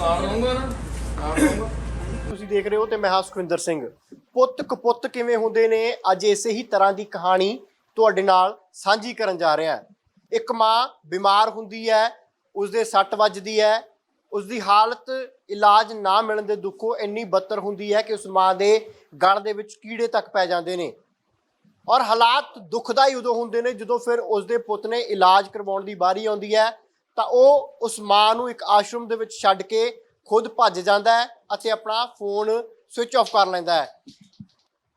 ਨਾਲ ਰਹੂੰਗਾ ਨਾ ਨਾਲ ਰਹੂੰਗਾ ਤੁਸੀਂ ਦੇਖ ਰਹੇ ਹੋ ਤੇ ਮੈਂ ਹਾਂ ਸੁਖਵਿੰਦਰ ਸਿੰਘ। ਪੁੱਤ ਕਪੁੱਤ ਕਿਵੇਂ ਹੁੰਦੇ ਨੇ, ਅੱਜ ਇਸੇ ਹੀ ਤਰ੍ਹਾਂ ਦੀ ਕਹਾਣੀ ਤੁਹਾਡੇ ਨਾਲ ਸਾਂਝੀ ਕਰਨ ਜਾ ਰਿਹਾ ਹਾਂ। ਇੱਕ ਮਾਂ ਬਿਮਾਰ ਹੁੰਦੀ ਹੈ, ਉਸਦੇ ਸੱਟ ਵੱਜਦੀ ਹੈ, ਉਸਦੀ ਹਾਲਤ ਇਲਾਜ ਨਾ ਮਿਲਣ ਦੇ ਦੁੱਖੋਂ ਇੰਨੀ ਬੱਤਰ ਹੁੰਦੀ ਹੈ ਕਿ ਉਸ ਮਾਂ ਦੇ ਗਲ ਦੇ ਵਿੱਚ ਕੀੜੇ ਤੱਕ ਪੈ ਜਾਂਦੇ ਨੇ। ਔਰ ਹਾਲਾਤ ਦੁਖਦਾਈ ਉਦੋਂ ਹੁੰਦੇ ਨੇ ਜਦੋਂ ਫਿਰ ਉਸਦੇ ਪੁੱਤ ਨੇ ਇਲਾਜ ਕਰਵਾਉਣ ਦੀ ਵਾਰੀ ਆਉਂਦੀ ਹੈ ਤਾਂ ਉਹ ਉਸ ਮਾਂ ਨੂੰ ਇੱਕ ਆਸ਼ਰਮ ਦੇ ਵਿੱਚ ਛੱਡ ਕੇ ਖੁਦ ਭੱਜ ਜਾਂਦਾ ਹੈ ਅਤੇ ਆਪਣਾ ਫੋਨ ਸਵਿਚ ਆਫ ਕਰ ਲੈਂਦਾ ਹੈ।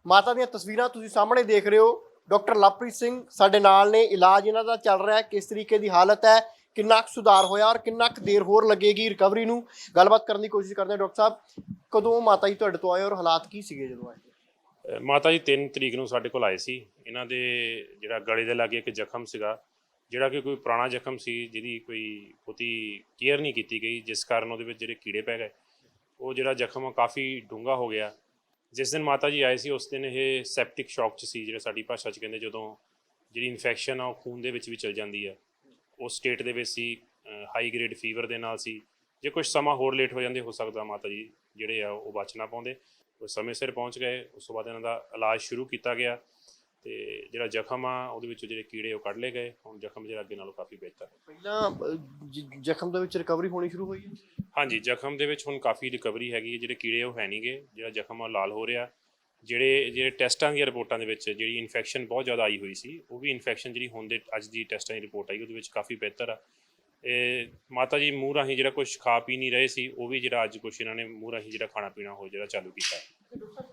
ਮਾਤਾ ਦੀਆਂ ਤਸਵੀਰਾਂ ਤੁਸੀਂ ਸਾਹਮਣੇ ਦੇਖ ਰਹੇ ਹੋ। ਡਾਕਟਰ ਲਵਪ੍ਰੀਤ ਸਿੰਘ ਸਾਡੇ ਨਾਲ ਨੇ। ਇਲਾਜ ਇਹਨਾਂ ਦਾ ਚੱਲ ਰਿਹਾ ਹੈ। ਕਿਸ ਤਰੀਕੇ ਦੀ ਹਾਲਤ ਹੈ? ਕਿੰਨਾ ਕੁ ਸੁਧਾਰ ਹੋਇਆ ਔਰ ਕਿੰਨਾ ਕੁ ਦੇਰ ਹੋਰ ਲੱਗੇਗੀ ਰਿਕਵਰੀ ਨੂੰ? ਗੱਲਬਾਤ ਕਰਨ ਦੀ ਕੋਸ਼ਿਸ਼ ਕਰਦੇ ਹਾਂ ਡਾਕਟਰ ਸਾਹਿਬ। ਕਦੋਂ ਮਾਤਾ ਜੀ ਤੁਹਾਡੇ ਤੋਂ ਆਏ ਔਰ ਹਾਲਾਤ ਕੀ ਸੀਗੇ ਜਦੋਂ ਆਏ? ਮਾਤਾ ਜੀ 3 ਤਰੀਕ ਨੂੰ ਸਾਡੇ ਕੋਲ ਆਏ ਸੀ। ਇਹਨਾਂ ਦੇ ਜਿਹੜਾ ਗਲੇ ਦੇ ਲਾਗੇ ਇੱਕ ਜ਼ਖਮ ਸੀਗਾ। ਜਿਹੜਾ ਕਿ ਕੋਈ ਪੁਰਾਣਾ ਜ਼ਖਮ ਸੀ, ਜਿਹਦੀ ਕੋਈ ਬਹੁਤੀ ਕੇਅਰ ਨਹੀਂ ਕੀਤੀ ਗਈ, ਜਿਸ ਕਾਰਨ ਉਹਦੇ ਵਿੱਚ ਜਿਹੜੇ ਕੀੜੇ ਪੈ ਗਏ, ਉਹ ਜਿਹੜਾ ਜ਼ਖਮ ਆ ਕਾਫੀ ਡੂੰਘਾ ਹੋ ਗਿਆ। ਜਿਸ ਦਿਨ ਮਾਤਾ ਜੀ ਆਏ ਸੀ, ਉਸ ਦਿਨ ਇਹ ਸੈਪਟਿਕ ਸ਼ੌਕ ਚ ਸੀ, ਜਿਹੜਾ ਸਾਡੀ ਭਾਸ਼ਾ ਚ ਕਹਿੰਦੇ ਜਦੋਂ ਜਿਹੜੀ ਇਨਫੈਕਸ਼ਨ ਆ, ਉਹ ਖੂਨ ਦੇ ਵਿੱਚ ਵੀ ਚਲ ਜਾਂਦੀ ਹੈ ਉਸ ਸਟੇਟ ਦੇ ਵਿੱਚ ਸੀ ਹਾਈ ਗ੍ਰੇਡ ਫੀਵਰ ਦੇ ਨਾਲ ਸੀ। ਜੇ ਕੁਝ ਸਮਾਂ ਹੋਰ ਲੇਟ ਹੋ ਜਾਂਦੇ, ਹੋ ਸਕਦਾ ਮਾਤਾ ਜੀ ਜਿਹੜੇ ਆ, ਉਹ ਬਚ ਨਾ ਪਾਉਂਦੇ। ਉਹ ਸਮੇਂ ਸਿਰ ਪਹੁੰਚ ਗਏ, ਉਸ ਤੋਂ ਬਾਅਦ ਇਹਨਾਂ ਦਾ ਇਲਾਜ ਸ਼ੁਰੂ ਕੀਤਾ ਗਿਆ। ਤੇ ਜਿਹੜਾ ਜ਼ਖਮ ਆ ਉਹਦੇ ਵਿੱਚੋਂ ਜਿਹੜੇ ਕੀੜੇ ਉਹ ਕੱਢ ਲਏ ਗਏ। ਹੁਣ ਜ਼ਖਮ ਜਿਹੜਾ ਅੱਗੇ ਨਾਲੋਂ ਕਾਫੀ ਬਿਹਤਰ ਹੈ। ਪਹਿਲਾਂ ਜ- ਜ਼ਖਮ ਦੇ ਵਿੱਚ ਰਿਕਵਰੀ ਹੋਣੀ ਸ਼ੁਰੂ ਹੋਈ ਹੈ? ਹਾਂਜੀ ਜ਼ਖਮ ਦੇ ਵਿੱਚ ਹੁਣ ਕਾਫੀ ਰਿਕਵਰੀ ਹੈਗੀ ਹੈ। ਜਿਹੜੇ ਕੀੜੇ ਉਹ ਹੈ ਨਹੀਂਗੇ ਜਿਹੜਾ ਜ਼ਖਮ ਆ ਉਹ ਲਾਲ ਹੋ ਰਿਹਾ। ਜਿਹੜੇ ਜਿਹੜੇ ਟੈਸਟਾਂ ਦੀਆਂ ਰਿਪੋਰਟਾਂ ਦੇ ਵਿੱਚ ਜਿਹੜੀ ਇਨਫੈਕਸ਼ਨ ਬਹੁਤ ਜ਼ਿਆਦਾ ਆਈ ਹੋਈ ਸੀ ਉਹ ਵੀ ਇਨਫੈਕਸ਼ਨ ਜਿਹੜੀ ਹੁਣ ਦੇ ਅੱਜ ਦੀ ਟੈਸਟਾਂ ਦੀ ਰਿਪੋਰਟ ਆਈ ਉਹਦੇ ਵਿੱਚ ਕਾਫੀ ਬਿਹਤਰ ਆ। ਇਹ ਮਾਤਾ ਜੀ ਮੂੰਹ ਰਾਹੀਂ ਜਿਹੜਾ ਕੁਝ ਖਾ ਪੀ ਨਹੀਂ ਰਹੇ ਸੀ ਉਹ ਵੀ ਜਿਹੜਾ ਅੱਜ ਕੁਝ ਇਹਨਾਂ ਨੇ ਮੂੰਹ ਰਾਹੀਂ ਜਿਹੜਾ ਖਾਣਾ ਪੀਣਾ ਹੋ ਜਿਹੜਾ ਚਾਲੂ ਕੀਤਾ ਹੈ।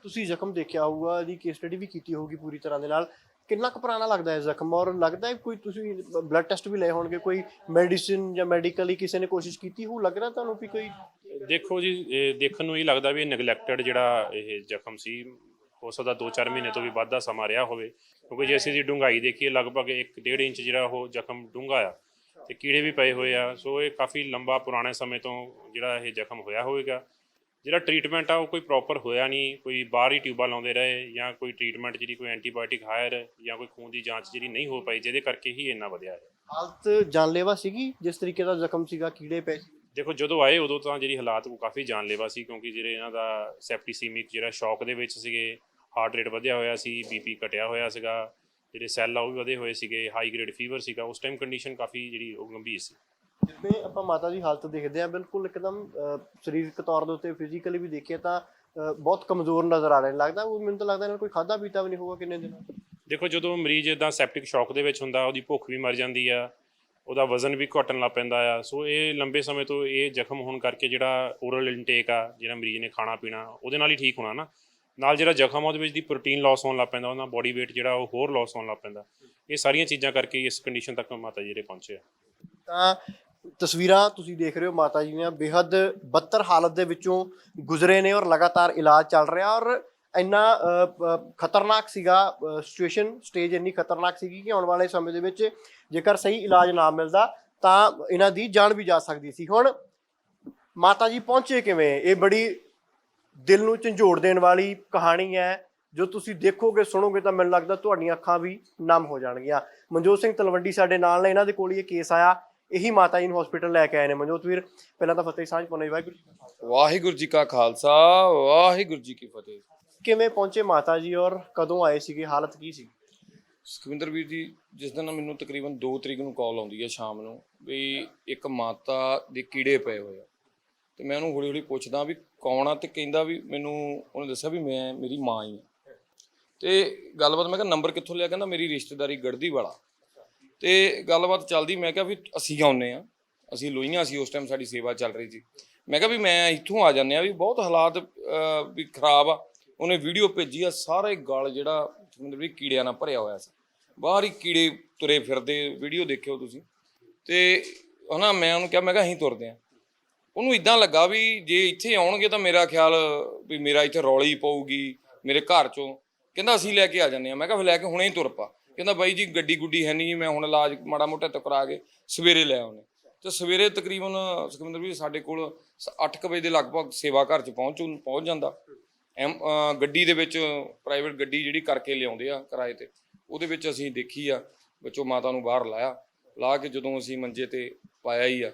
ਤੁਸੀਂ ਜ਼ਖਮ ਦੇਖਿਆ ਹੋਊਗਾ, ਇਹਦੀ ਕੇਸ ਸਟੱਡੀ ਵੀ ਕੀਤੀ ਹੋਊਗੀ ਪੂਰੀ ਤਰ੍ਹਾਂ ਦੇ ਨਾਲ। ਕਿੰਨਾ ਕੁ ਪੁਰਾਣਾ ਲੱਗਦਾ ਹੈ ਜ਼ਖਮ? ਔਰ ਲੱਗਦਾ ਹੈ ਕੋਈ ਤੁਸੀਂ ਬਲੱਡ ਟੈਸਟ ਵੀ ਲਏ ਹੋਣਗੇ, ਕੋਈ ਮੈਡੀਸਿਨ ਜਾਂ ਮੈਡੀਕਲੀ ਕਿਸੇ ਨੇ ਕੋਸ਼ਿਸ਼ ਕੀਤੀ ਹੋ ਲੱਗ ਰਿਹਾ ਤੁਹਾਨੂੰ ਵੀ ਕੋਈ ਦੇਖੋ ਜੀ, ਇਹ ਦੇਖਣ ਨੂੰ ਇਹ ਲੱਗਦਾ ਵੀ ਇਹ ਨੈਗਲੈਕਟਡ ਜਿਹੜਾ ਇਹ ਜ਼ਖਮ ਸੀ, ਹੋ ਸਕਦਾ 2-4 ਮਹੀਨੇ ਤੋਂ ਵੀ ਵੱਧ ਦਾ ਸਮਾਂ ਰਿਹਾ ਹੋਵੇ। ਕਿਉਂਕਿ ਜੇ ਅਸੀਂ ਦੀ ਡੂੰਘਾਈ ਦੇਖੀਏ, ਲਗਭਗ 1.5 ਇੰਚ ਜਿਹੜਾ ਉਹ ਜ਼ਖਮ ਡੂੰਘਾ ਆ ਤੇ ਕੀੜੇ ਵੀ ਪਏ ਹੋਏ ਆ। ਸੋ ਇਹ ਕਾਫੀ ਲੰਬਾ ਪੁਰਾਣੇ ਸਮੇਂ ਤੋਂ ਜਿਹੜਾ ਇਹ ਜ਼ਖਮ ਹੋਇਆ ਹੋਵੇਗਾ। ਜਿਹੜਾ ਟ੍ਰੀਟਮੈਂਟ ਆ ਉਹ ਕੋਈ ਪ੍ਰੋਪਰ ਹੋਇਆ ਨਹੀਂ ਕੋਈ ਬਾਹਰ ਹੀ ਟਿਊਬਾਂ ਲਾਉਂਦੇ ਰਹੇ ਜਾਂ ਕੋਈ ਟ੍ਰੀਟਮੈਂਟ ਜਿਹੜੀ ਕੋਈ ਐਂਟੀਬਾਇਓਟਿਕ ਹਾਇਰ ਜਾਂ ਕੋਈ ਖੂਨ ਦੀ ਜਾਂਚ ਜਿਹੜੀ ਨਹੀਂ ਹੋ ਪਾਈ ਜਿਹਦੇ ਕਰਕੇ ਹੀ ਇੰਨਾ ਵਧਿਆ ਹੈ ਹਾਲਤ ਜਾਨਲੇਵਾ ਸੀਗੀ ਜਿਸ ਤਰੀਕੇ ਦਾ ਜ਼ਖਮ ਸੀਗਾ ਕੀੜੇ ਪਏ ਸੀ? ਦੇਖੋ ਜਦੋਂ ਆਏ ਉਦੋਂ ਤਾਂ ਜਿਹੜੀ ਹਾਲਾਤ ਉਹ ਕਾਫੀ ਜਾਨਲੇਵਾ ਸੀ ਕਿਉਂਕਿ ਜਿਹੜੇ ਇਹਨਾਂ ਦਾ ਸੈਪਟੀਸੀਮਿਕ ਜਿਹੜਾ ਸ਼ੌਕ ਦੇ ਵਿੱਚ ਸੀਗੇ ਹਾਰਟ ਰੇਟ ਵਧਿਆ ਹੋਇਆ ਸੀ ਬੀਪੀ ਘਟਿਆ ਹੋਇਆ ਸੀਗਾ ਜਿਹੜੇ ਸੈੱਲ ਆ ਉਹ ਵੀ ਵਧੇ ਹੋਏ ਸੀਗੇ ਹਾਈ ਗ੍ਰੇਡ ਫੀਵਰ ਸੀਗਾ ਉਸ ਟਾਈਮ ਕੰਡੀਸ਼ਨ ਕਾਫੀ ਜਿਹੜੀ ਉਹ ਗੰਭੀਰ ਸੀ। ਜਿਵੇਂ ਆਪਾਂ ਮਾਤਾ ਦੀ ਹਾਲਤ ਦੇਖਦੇ ਆ ਬਿਲਕੁਲ ਇੱਕਦਮ ਸਰੀਰਕ ਤੌਰ ਦੇ ਉੱਤੇ ਫਿਜ਼ੀਕਲੀ ਵੀ ਦੇਖੀਏ ਤਾਂ ਬਹੁਤ ਕਮਜ਼ੋਰ ਨਜ਼ਰ ਆ ਰਹੇ ਨੇ। ਲੱਗਦਾ ਉਹ ਮੈਨੂੰ ਤਾਂ ਲੱਗਦਾ ਇਹਨਾਂ ਕੋਈ ਖਾਦਾ ਪੀਤਾ ਵੀ ਨਹੀਂ ਹੋਊਗਾ ਕਿੰਨੇ ਦਿਨਾਂ। ਦੇਖੋ ਜਦੋਂ ਮਰੀਜ਼ ਇਦਾਂ ਸੈਪਟਿਕ ਸ਼ੌਕ ਦੇ ਵਿੱਚ ਹੁੰਦਾ ਉਹਦੀ ਭੁੱਖ ਵੀ ਮਰ ਜਾਂਦੀ ਆ ਉਹਦਾ ਵਜ਼ਨ ਵੀ ਘਟਣ ਲੱਗ ਪੈਂਦਾ ਆ। ਸੋ ਇਹ ਲੰਬੇ ਸਮੇਂ ਤੋਂ ਇਹ ਜ਼ਖਮ ਹੋਣ ਕਰਕੇ ਜਿਹੜਾ ਓਰਲ ਇਨਟੇਕ ਆ ਜਿਹੜਾ ਮਰੀਜ਼ ਨੇ ਖਾਣਾ ਪੀਣਾ ਉਹਦੇ ਨਾਲ ਹੀ ਠੀਕ ਹੋਣਾ ਨਾ। ਨਾਲ ਜਿਹੜਾ ਜ਼ਖਮ ਉਹਦੇ ਵਿੱਚ ਦੀ ਪ੍ਰੋਟੀਨ ਲਾਸ ਹੋਣ ਲੱਗ ਪੈਂਦਾ ਉਹਨਾਂ ਬੋਡੀ weight ਜਿਹੜਾ ਉਹ ਹੋਰ ਲਾਸ ਹੋਣ ਲੱਗ ਪੈਂਦਾ। ਇਹ ਸਾਰੀਆਂ ਚੀਜ਼ਾਂ ਕਰਕੇ ਇਸ ਕੰਡੀਸ਼ਨ ਤੱਕ ਮਾਤਾ ਜੀ ਜਿਹੜੇ ਪਹੁੰਚੇ ਆ। ਤਾਂ ਤਸਵੀਰਾਂ ਤੁਸੀਂ ਦੇਖ ਰਹੇ ਹੋ ਮਾਤਾ ਜੀ ਦੀਆਂ। ਬੇहद ਬੱਤਰ ਹਾਲਤ ਦੇ ਵਿੱਚੋਂ ਗੁਜ਼ਰੇ ਨੇ ਔਰ ਲਗਾਤਾਰ ਇਲਾਜ ਚੱਲ ਰਿਹਾ ਔਰ ਇੰਨਾ ਖਤਰਨਾਕ ਸੀਗਾ ਸਿਚੁਏਸ਼ਨ ਸਟੇਜ ਇੰਨੀ ਖਤਰਨਾਕ ਸੀਗੀ ਕਿ ਆਉਣ ਵਾਲੇ ਸਮੇਂ ਦੇ ਵਿੱਚ ਜੇਕਰ ਸਹੀ ਇਲਾਜ ਨਾ ਮਿਲਦਾ ਤਾਂ ਇਹਨਾਂ ਦੀ ਜਾਨ ਵੀ ਜਾ ਸਕਦੀ ਸੀ। ਹੁਣ ਮਾਤਾ ਜੀ ਪਹੁੰਚੇ ਕਿਵੇਂ? ਇਹ ਬੜੀ ਦਿਲ ਨੂੰ ਝੰਜੋੜ ਦੇਣ ਵਾਲੀ ਕਹਾਣੀ ਹੈ। ਜੋ ਤੁਸੀਂ ਦੇਖੋਗੇ, ਸੁਣੋਗੇ ਤਾਂ ਮੈਨੂੰ ਲੱਗਦਾ ਤੁਹਾਡੀਆਂ ਅੱਖਾਂ ਵੀ ਨਮ ਹੋ ਜਾਣਗੀਆਂ। ਮਨਜੋਤ ਸਿੰਘ ਤਲਵੰਡੀ ਸਾਡੇ ਨਾਲ ਨੇ। ਇਹਨਾਂ ਦੇ ਕੋਲ ਇਹ ਕੇਸ ਆਇਆ। ਇਹੀ ਮਾਤਾ ਜੀ ਨੂੰ ਹਸਪੀਟਲ ਲੈ ਕੇ ਆਏ ਨੇ ਮਨਜੋਤ ਵੀਰ। ਪਹਿਲਾਂ ਤਾਂ ਫਤਿਹ ਸਾਂਝ ਪਾਉਣੇ ਵਾਹਿਗੁਰੂ ਜੀ ਕਾ ਖਾਲਸਾ। ਵਾਹਿਗੁਰੂ ਜੀ ਕਾ ਖਾਲਸਾ ਵਾਹਿਗੁਰੂ ਜੀ ਕੀ ਫਤਿਹ। ਕਿਵੇਂ ਪਹੁੰਚੇ ਮਾਤਾ ਜੀ ਔਰ ਕਦੋਂ ਆਏ ਸੀਗੇ? ਹਾਲਤ ਕੀ ਸੀ? ਸੁਖਵਿੰਦਰ ਵੀਰ ਜੀ ਜਿਸ ਦਿਨ ਮੈਨੂੰ ਤਕਰੀਬਨ 2 ਤਰੀਕ ਨੂੰ ਕਾਲ ਆਉਂਦੀ ਹੈ ਸ਼ਾਮ ਨੂੰ ਵੀ ਇੱਕ ਮਾਤਾ ਦੇ ਕੀੜੇ ਪਏ ਹੋਏ ਆ। ਤੇ ਮੈਂ ਉਹਨੂੰ ਹੌਲੀ ਹੌਲੀ ਪੁੱਛਦਾ ਵੀ ਕੌਣ ਆ ਤੇ ਕਹਿੰਦਾ ਵੀ ਮੈਨੂੰ ਉਹਨੇ ਦੱਸਿਆ ਵੀ ਮੈਂ ਮੇਰੀ ਮਾਂ ਹੀ ਆ। ਤੇ ਗੱਲਬਾਤ ਮੈਂ ਕਿਹਾ ਨੰਬਰ ਕਿੱਥੋਂ ਲਿਆ? ਕਹਿੰਦਾ ਮੇਰੀ ਰਿਸ਼ਤੇਦਾਰੀ ਗੜਦੀ ਵਾਲਾ। ਤੇ ਗੱਲਬਾਤ ਚੱਲਦੀ, ਮੈਂ ਕਿਹਾ ਵੀ ਅਸੀਂ ਆਉਨੇ ਆ ਅਸੀਂ ਲੋਈਆਂ ਸੀ, ਉਸ ਟਾਈਮ ਸਾਡੀ ਸੇਵਾ ਚੱਲ ਰਹੀ ਸੀ। ਮੈਂ ਕਿਹਾ ਵੀ ਮੈਂ ਇੱਥੋਂ ਆ ਜਾਂਦੇ ਆ ਵੀ ਬਹੁਤ ਹਾਲਾਤ ਵੀ ਖਰਾਬ ਆ। ਉਹਨੇ ਵੀਡੀਓ ਭੇਜੀ ਆ, ਸਾਰੇ ਗਲ ਜਿਹੜਾ ਮਤਲਬ ਵੀ ਕੀੜਿਆਂ ਨਾਲ ਭਰਿਆ ਹੋਇਆ ਸੀ। ਬਾਹਰ ਹੀ ਕੀੜੇ ਤੁਰੇ ਫਿਰਦੇ ਵੀਡੀਓ ਦੇਖਿਓ ਤੁਸੀਂ। ਤੇ ਹਨਾ, ਮੈਂ ਉਹਨੂੰ ਕਿਹਾ, ਮੈਂ ਕਿਹਾ ਅਸੀਂ ਤੁਰਦੇ ਆ ਉਹਨੂੰ ਇਦਾਂ ਲੱਗਾ ਵੀ ਜੇ ਇੱਥੇ ਆਉਣਗੇ ਤਾਂ ਮੇਰਾ ਖਿਆਲ ਵੀ ਮੇਰਾ ਇੱਥੇ ਰੌਲੀ ਪਊਗੀ ਮੇਰੇ ਘਰ ਚੋਂ। ਕਹਿੰਦਾ, ਅਸੀਂ ਲੈ ਕੇ ਆ ਜਾਂਦੇ ਆ ਮੈਂ ਕਿਹਾ, ਫਿਰ ਲੈ ਕੇ ਹੁਣੇ ਹੀ ਤੁਰ ਪਾ। ਕਹਿੰਦਾ ਬਾਈ ਜੀ ਗੱਡੀ ਗੁੱਡੀ ਹੈ ਨਹੀਂ, ਮੈਂ ਹੁਣ ਇਲਾਜ ਮਾੜਾ ਮੋਟਾ ਟਕਰਾ ਕੇ ਸਵੇਰੇ ਲੈ ਆਉਣੇ ਤੇ ਸਵੇਰੇ ਤਕਰੀਬਨ ਸੁਖਮਿੰਦਰ ਵੀ ਸਾਡੇ ਕੋਲ 8 ਵਜੇ ਦੇ ਲਗਭਗ ਸੇਵਾ ਘਰ ਚ ਪਹੁੰਚ ਪਹੁੰਚ ਜਾਂਦਾ। ਐਮ ਗੱਡੀ ਦੇ ਵਿੱਚ ਪ੍ਰਾਈਵੇਟ ਗੱਡੀ ਜਿਹੜੀ ਕਰਕੇ ਲਿਆਉਂਦੇ ਆ ਕਿਰਾਏ ਤੇ, ਉਹਦੇ ਵਿੱਚ ਅਸੀਂ ਦੇਖੀ ਆ, ਵਿੱਚੋਂ ਮਾਤਾ ਨੂੰ ਬਾਹਰ ਲਾਇਆ। ਲਾ ਕੇ ਜਦੋਂ ਅਸੀਂ ਮੰਜੇ ਤੇ ਪਾਇਆ ਹੀ ਆ,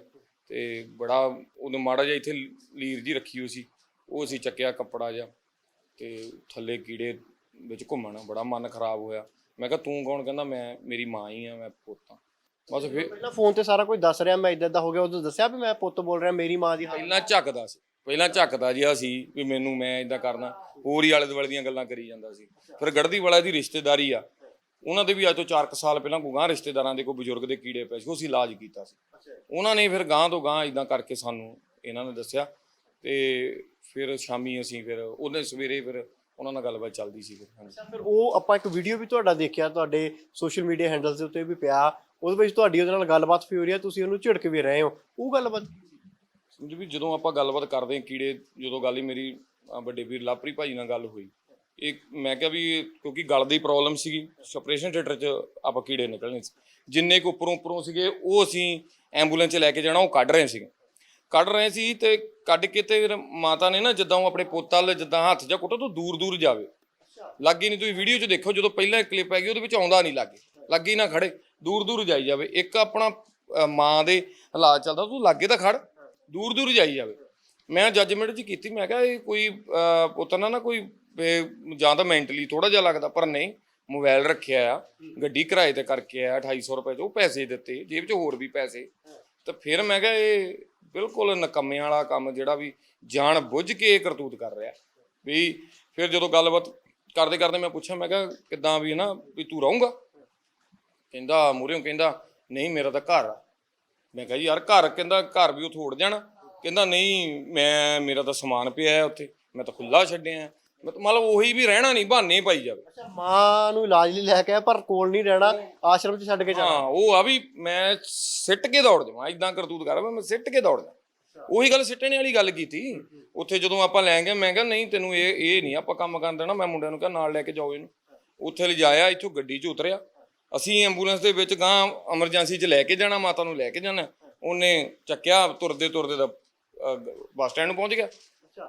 ਤੇ ਬੜਾ ਉਹਨੇ ਮਾੜਾ ਜਿਹਾ ਇੱਥੇ ਲੀਰ ਜੀ ਰੱਖੀ ਹੋਈ ਸੀ, ਉਹ ਅਸੀਂ ਚੱਕਿਆ ਕੱਪੜਾ ਜਿਹਾ, ਤੇ ਥੱਲੇ ਕੀੜੇ ਵਿੱਚ ਘੁੰਮਣ, ਬੜਾ ਮਨ ਖਰਾਬ ਹੋਇਆ। ਮੈਂ ਕਿਹਾ ਤੂੰ ਕੌਣ? ਕਹਿੰਦਾ ਮੈਂ ਮੇਰੀ ਮਾਂ ਹੀ ਆ ਮੈਂ ਪੁੱਤਾਂ। ਬਸ ਫਿਰ ਪਹਿਲਾਂ ਫੋਨ ਤੇ ਸਾਰਾ ਕੁਝ ਦੱਸ ਰਿਹਾ ਮੈਂ ਇਦਾਂ ਇਦਾਂ ਹੋ ਗਿਆ ਉਦੋਂ ਦੱਸਿਆ ਵੀ ਮੈਂ ਪੁੱਤ ਬੋਲ ਰਿਹਾ ਮੇਰੀ ਮਾਂ ਦੀ ਹਾਲਤ। ਪਹਿਲਾਂ ਝੱਕਦਾ ਸੀ ਪਹਿਲਾਂ ਝੱਕਦਾ ਜਿਹਾ ਸੀ ਵੀ ਮੈਨੂੰ ਮੈਂ ਇਦਾਂ ਕਰਨਾ। ਹੋਰ ਹੀ ਆਲੇ ਦੁਆਲੇ ਦੀਆਂ ਗੱਲਾਂ ਕਰੀ ਜਾਂਦਾ ਸੀ। ਫਿਰ ਗੜਦੀ ਵਾਲਾ ਦੀ ਰਿਸ਼ਤੇਦਾਰੀ ਆ। ਉਹਨਾਂ ਦੇ ਵੀ ਅੱਜ ਤੋਂ 4 ਸਾਲ ਪਹਿਲਾਂ ਕੋਈ ਗਾਂ ਰਿਸ਼ਤੇਦਾਰਾਂ ਦੇ ਕੋਈ ਬਜ਼ੁਰਗ ਦੇ ਕੀੜੇ ਪਏ ਸੀ ਉਹ ਅਸੀਂ ਇਲਾਜ ਕੀਤਾ ਸੀ। ਉਹਨਾਂ ਨੇ ਫਿਰ ਗਾਂ ਤੋਂ ਗਾਂ ਇਦਾਂ ਕਰਕੇ ਸਾਨੂੰ ਇਹਨਾਂ ਨੇ ਦੱਸਿਆ ਤੇ ਫਿਰ ਸ਼ਾਮੀ ਅਸੀਂ ਫਿਰ ਉਹਨੇ ਸਵੇਰੇ ਫਿਰ ਉਹਨਾਂ ਨਾਲ ਗੱਲਬਾਤ ਚੱਲਦੀ ਸੀ ਫਿਰ ਹਾਂਜੀ। ਫਿਰ ਉਹ ਆਪਾਂ ਇੱਕ ਵੀਡੀਓ ਵੀ ਤੁਹਾਡਾ ਦੇਖਿਆ ਤੁਹਾਡੇ ਸੋਸ਼ਲ ਮੀਡੀਆ ਹੈਂਡਲਸ ਦੇ ਉੱਤੇ ਵੀ ਪਿਆ। ਉਹਦੇ ਵਿੱਚ ਤੁਹਾਡੀ ਉਹਦੇ ਨਾਲ ਗੱਲਬਾਤ ਵੀ ਹੋ ਰਹੀ ਹੈ ਤੁਸੀਂ ਉਹਨੂੰ ਝਿੜਕ ਵੀ ਰਹੇ ਹੋ। ਉਹ ਗੱਲਬਾਤ ਸਮਝ ਵੀ ਜਦੋਂ ਆਪਾਂ ਗੱਲਬਾਤ ਕਰਦੇ ਹਾਂ ਕੀੜੇ ਜਦੋਂ ਗੱਲ ਹੀ ਮੇਰੀ ਅਹ ਵੱਡੇ ਵੀਰ ਲਾਪਰੀ ਭਾਜੀ ਨਾਲ ਗੱਲ ਹੋਈ ਇਹ ਮੈਂ ਕਿਹਾ ਵੀ ਇਹ ਕਿਉਂਕਿ ਗਲ ਦੀ ਪ੍ਰੋਬਲਮ ਸੀਗੀ ਸਪਰੇਸ਼ਨ ਥੀਏਟਰ 'ਚ ਆਪਾਂ ਕੀੜੇ ਨਿਕਲਣੇ ਸੀ। ਜਿੰਨੇ ਕੁ ਉੱਪਰੋਂ ਉੱਪਰੋਂ ਸੀਗੇ ਉਹ ਅਸੀਂ ਐਂਬੂਲੈਂਸ 'ਚ ਲੈ ਕੇ ਜਾਣਾ ਉਹ ਕੱਢ ਰਹੇ ਸੀਗੇ। ਕੱਢ ਰਹੇ ਸੀ ਤੇ ਕੱਢ ਕੇ ਤੇ ਫਿਰ ਮਾਤਾ ਨੇ ਨਾ ਜਿੱਦਾਂ ਉਹ ਆਪਣੇ ਪੋਤਾ ਵੱਲ ਜਿੱਦਾਂ ਹੱਥ ਜਾਂ ਕੁੱਟੋ ਤੋਂ ਦੂਰ ਦੂਰ ਜਾਵੇ। ਲੱਗੀ ਨਹੀਂ ਤੁਸੀਂ ਵੀਡੀਓ 'ਚ ਦੇਖੋ ਜਦੋਂ ਪਹਿਲਾਂ ਕਲਿੱਪ ਹੈਗੀ ਉਹਦੇ ਵਿੱਚ ਆਉਂਦਾ ਨਹੀਂ ਲੱਗੇ। ਲੱਗੀ ਨਾ ਖੜੇ ਦੂਰ ਦੂਰ ਜਾਈ ਜਾਵੇ। ਇੱਕ ਆਪਣਾ ਅਹ, ਮਾਂ ਦੇ ਹਾਲਾਤ ਚੱਲਦਾ ਤੂੰ ਲੱਗੇ ਤਾਂ ਖੜ ਦੂਰ ਦੂਰ ਜਾਈ ਜਾਵੇ। ਮੈਂ ਜੱਜਮੈਂਟ 'ਚ ਕੀਤੀ ਮੈਂ ਕਿਹਾ ਇਹ ਕੋਈ ਅਹ, ਪੁੱਤ ਨਾ ਨਾ ਕੋਈ ਇਹ ਜਾਂ ਤਾਂ ਮੈਂਟਲੀ ਥੋੜਾ ਜਿਹਾ ਲੱਗਦਾ ਪਰ ਨਹੀਂ ਮੋਬਾਈਲ ਰੱਖਿਆ ਆ ਗੱਡੀ ਕਿਰਾਏ ਤੇ ਕਰਕੇ ਆਇਆ 2800 ਰੁਪਏ 'ਚ ਉਹ ਪੈਸੇ ਦਿੱਤੇ ਜੇਬ 'ਚ ਹੋਰ ਵੀ ਪੈਸੇ। ਤਾਂ ਫਿਰ ਮੈਂ ਕਿਹਾ ਇਹ ਬਿਲਕੁਲ ਨਕੰਮਿਆਂ ਵਾਲਾ ਕੰਮ ਜਿਹੜਾ ਵੀ ਜਾਣ ਬੁੱਝ ਕੇ ਇਹ ਕਰਤੂਤ ਕਰ ਰਿਹਾ। ਵੀ ਫਿਰ ਜਦੋਂ ਗੱਲਬਾਤ ਕਰਦੇ ਕਰਦੇ ਮੈਂ ਪੁੱਛਿਆ, ਮੈਂ ਕਿਹਾ ਕਿੱਦਾਂ ਵੀ ਨਾ, ਵੀ ਤੂੰ ਰਹੂੰਗਾ? ਕਹਿੰਦਾ ਮੂਹਰਿਓਂ ਕਹਿੰਦਾ, ਨਹੀਂ, ਮੇਰਾ ਤਾਂ ਘਰ ਆ। ਮੈਂ ਕਿਹਾ ਜੀ, ਯਾਰ ਘਰ, ਕਹਿੰਦਾ ਘਰ ਵੀ ਉਹ ਥੋੜ ਜਾਣਾ ਕਹਿੰਦਾ, ਨਹੀਂ, ਮੈਂ, ਮੇਰਾ ਤਾਂ ਸਮਾਨ ਪਿਆ ਹੈ ਉੱਥੇ। ਮੈਂ ਤਾਂ ਖੁੱਲਾ ਛੱਡਿਆ। ਮਤਲਬ ਉਹੀ ਵੀ ਰਹਿਣਾ ਨਹੀਂ ਬਹਾਨੇ ਪਾਈ ਜਾਵੇ। ਅੱਛਾ ਮਾਂ ਨੂੰ ਇਲਾਜ ਲਈ ਲੈ ਕੇ ਆਇਆ ਪਰ ਕੋਲ ਨਹੀਂ ਰਹਿਣਾ ਆਸ਼ਰਮ 'ਚ ਛੱਡ ਕੇ ਜਾਣਾ। ਹਾਂ ਉਹ ਆ ਵੀ ਮੈਂ ਸਿੱਟ ਕੇ ਦੌੜ ਜਾਵਾਂ ਇਦਾਂ ਕਰਤੂਤ ਕਰ ਮੈਂ ਸਿੱਟ ਕੇ ਦੌੜ ਜਾ ਉਹੀ ਗੱਲ ਸਿੱਟਣੇ ਵਾਲੀ ਗੱਲ ਕੀਤੀ। ਉੱਥੇ ਜਦੋਂ ਆਪਾਂ ਲੈ ਗਏ ਮੈਂ ਕਿਹਾ ਨਹੀਂ ਤੈਨੂੰ ਇਹ ਇਹ ਨਹੀਂ ਆਪਾਂ ਕੰਮ ਕਰਨ ਦੇਣਾ। ਮੈਂ ਮੁੰਡਿਆਂ ਨੂੰ ਕਿਹਾ ਨਾਲ ਲੈ ਕੇ ਜਾਓ ਇਹਨੂੰ। ਉੱਥੇ ਲਿਜਾਇਆ ਇੱਥੋਂ ਗੱਡੀ 'ਚ ਉਤਰਿਆ। ਅਸੀਂ ਐਂਬੂਲੈਂਸ ਦੇ ਵਿੱਚ ਗਾਂ ਐਮਰਜੈਂਸੀ 'ਚ ਲੈ ਕੇ ਜਾਣਾ ਮਾਤਾ ਨੂੰ ਲੈ ਕੇ ਜਾਣਾ। ਉਹਨੇ ਚੱਕਿਆ ਤੁਰਦੇ ਤੁਰਦੇ ਦਾ ਬੱਸ ਸਟੈਂਡ ਨੂੰ ਪਹੁੰਚ ਗਿਆ।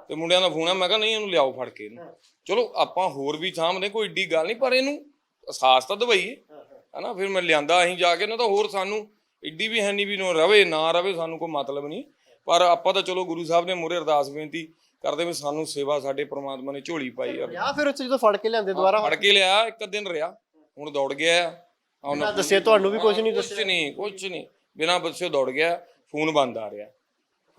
ਤੇ ਮੁੰਡਿਆਂ ਦਾ ਫੋਨ ਆ ਮੈਂ ਕਿਹਾ ਨਹੀਂ ਇਹਨੂੰ ਲਿਆਓ ਫੜ ਕੇ ਇਹਨੂੰ। ਚਲੋ ਆਪਾਂ ਹੋਰ ਵੀ ਸਾਹਮਣੇ ਕੋਈ ਏਡੀ ਗੱਲ ਨਹੀਂ ਪਰ ਇਹਨੂੰ ਅਹਿਸਾਸ ਤਾਂ ਦਵਾਈਏ। ਹਨਾ ਫਿਰ ਮੈਂ ਲਿਆਂਦਾ ਅਸੀਂ ਜਾ ਕੇ ਨਾ ਤਾਂ ਹੋਰ ਸਾਨੂੰ ਏਡੀ ਵੀ ਹੈ ਨਹੀਂ ਵੀ ਨੂੰ ਰਵੇ ਨਾ ਰਵੇ ਸਾਨੂੰ ਕੋਈ ਮਤਲਬ ਨਹੀਂ। ਪਰ ਆਪਾਂ ਤਾਂ ਚਲੋ ਗੁਰੂ ਸਾਹਿਬ ਨੇ ਮੂਹਰੇ ਅਰਦਾਸ ਬੇਨਤੀ ਕਰਦੇ ਵੀ ਸਾਨੂੰ ਸੇਵਾ ਸਾਡੇ ਪ੍ਰਮਾਤਮਾ ਨੇ ਝੋਲੀ ਪਾਈ ਆ। ਜਾਂ ਫਿਰ ਉੱਥੇ ਜਦੋਂ ਫੜ ਕੇ ਲਿਆਂਦੇ ਦੁਬਾਰਾ? ਫੜ ਕੇ ਲਿਆ ਇੱਕ ਦਿਨ ਰਿਹਾ। ਹੁਣ ਦੌੜ ਗਿਆ ਆ। ਹੁਣ ਨਾ ਦੱਸਿਆ ਤੁਹਾਨੂੰ ਵੀ ਕੁਝ ਨਹੀਂ ਕੁਛ ਨਹੀਂ ਕੁਛ ਨਹੀਂ। ਬਿਨਾਂ ਬੱਸੇ ਦੌੜ ਗਿਆ ਫੋਨ ਬੰਦ ਆ ਰਿਹਾ।